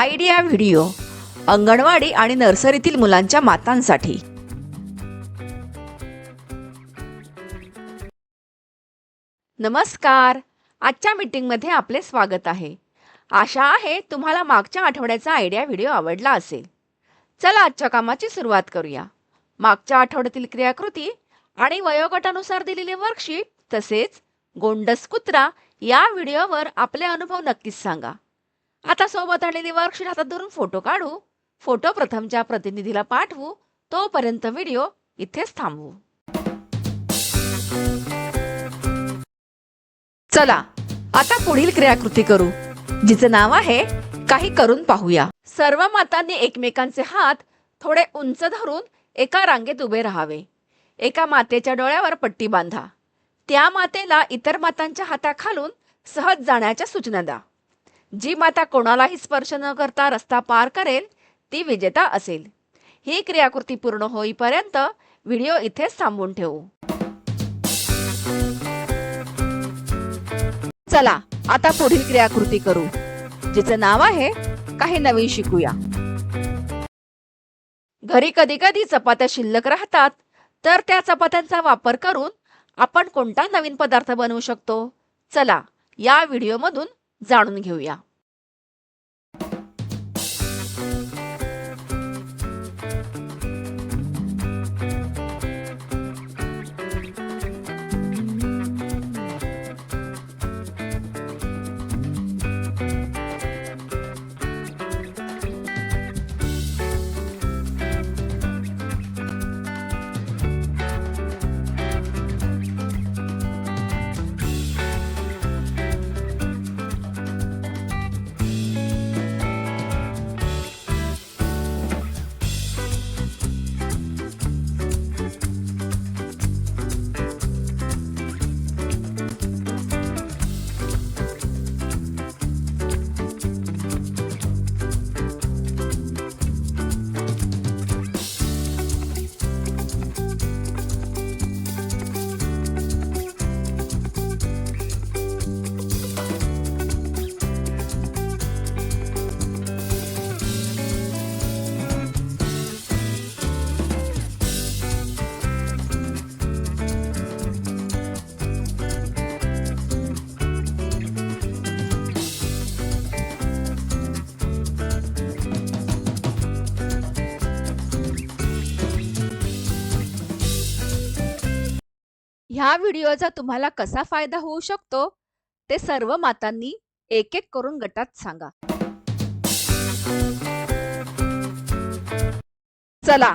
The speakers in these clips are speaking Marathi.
आयडिया व्हिडिओ अंगणवाडी आणि नर्सरीतील मुलांच्या मातांसाठी. नमस्कार. आजच्या मीटिंगमध्ये आपले स्वागत आहे. आशा आहे तुम्हाला मागच्या आठवड्याचा आयडिया व्हिडिओ आवडला असेल. चला आजच्या कामाची सुरुवात करूया. मागच्या आठवड्यातील क्रियाकृती आणि वयोगटानुसार दिलेले वर्कशीट तसेच गोंडस कुत्रा या व्हिडिओवर आपले अनुभव नक्कीच सांगा. आता सोबत आलेली वर्कशीट हातात धरून फोटो काढू. फोटो प्रथमच्या प्रतिनिधीला पाठवू. तोपर्यंत व्हिडिओ इथेच थांबवू. चला आता पुढील क्रियाकृती करू. जिचं नाव आहे काही करून पाहूया. सर्व मातांनी एकमेकांचे हात थोडे उंच धरून एका रांगेत उभे राहावे. एका मातेच्या डोळ्यावर पट्टी बांधा. त्या मातेला इतर मातांच्या हाताखालून सहज जाण्याच्या सूचना द्या. जी माता कोणालाही स्पर्श न करता रस्ता पार करेल ती विजेता असेल. ही क्रियाकृती पूर्ण होईपर्यंत व्हिडिओ इथेच थांबवून ठेवू. चला आता पुढील क्रियाकृती करू जिचं नाव आहे काही नवीन शिकूया. घरी कधी कधी चपात्या शिल्लक राहतात तर त्या चपात्यांचा वापर करून आपण कोणता नवीन पदार्थ बनवू शकतो? चला या व्हिडिओमधून 这样的问题有一样。ह्या व्हिडिओचा तुम्हाला कसा फायदा होऊ शकतो ते सर्व मातांनी एक एक करून गटात सांगा. चला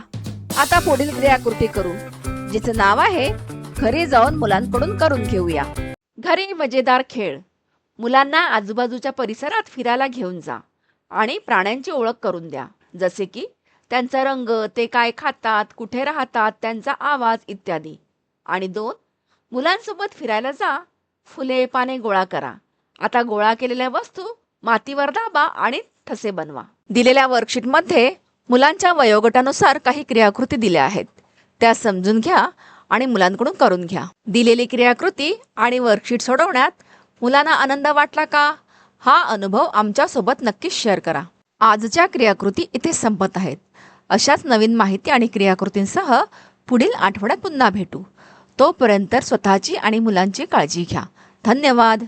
आता पुढील क्रियाकृती करू जिचं नाव आहे घरी जाऊन मुलांकडून करून घेऊया. घरी मजेदार खेळ. मुलांना आजूबाजूच्या परिसरात फिरायला घेऊन जा आणि प्राण्यांची ओळख करून द्या. जसे की त्यांचा रंग ते काय खातात कुठे राहतात त्यांचा आवाज इत्यादी. आणि दोन मुलांसोबत फिरायला जा फुले पाने गोळा करा. आता गोळा केलेल्या वस्तू मातीवर दाबा आणि ठसे बनवा. दिलेल्या वर्कशीटमध्ये मुलांच्या वयोगटानुसार काही क्रियाकृती दिल्या आहेत. त्या समजून घ्या आणि मुलांकडून करून घ्या. दिलेली क्रियाकृती आणि वर्कशीट सोडवण्यात मुलांना आनंद वाटला का? हा अनुभव आमच्यासोबत नक्कीच शेअर करा. आजच्या क्रियाकृती इथे संपत आहेत. अशाच नवीन माहिती आणि क्रियाकृतींसह पुढील आठवड्यात पुन्हा भेटू. तोपर्यंत स्वतःची आणि मुलांची काळजी घ्या. धन्यवाद.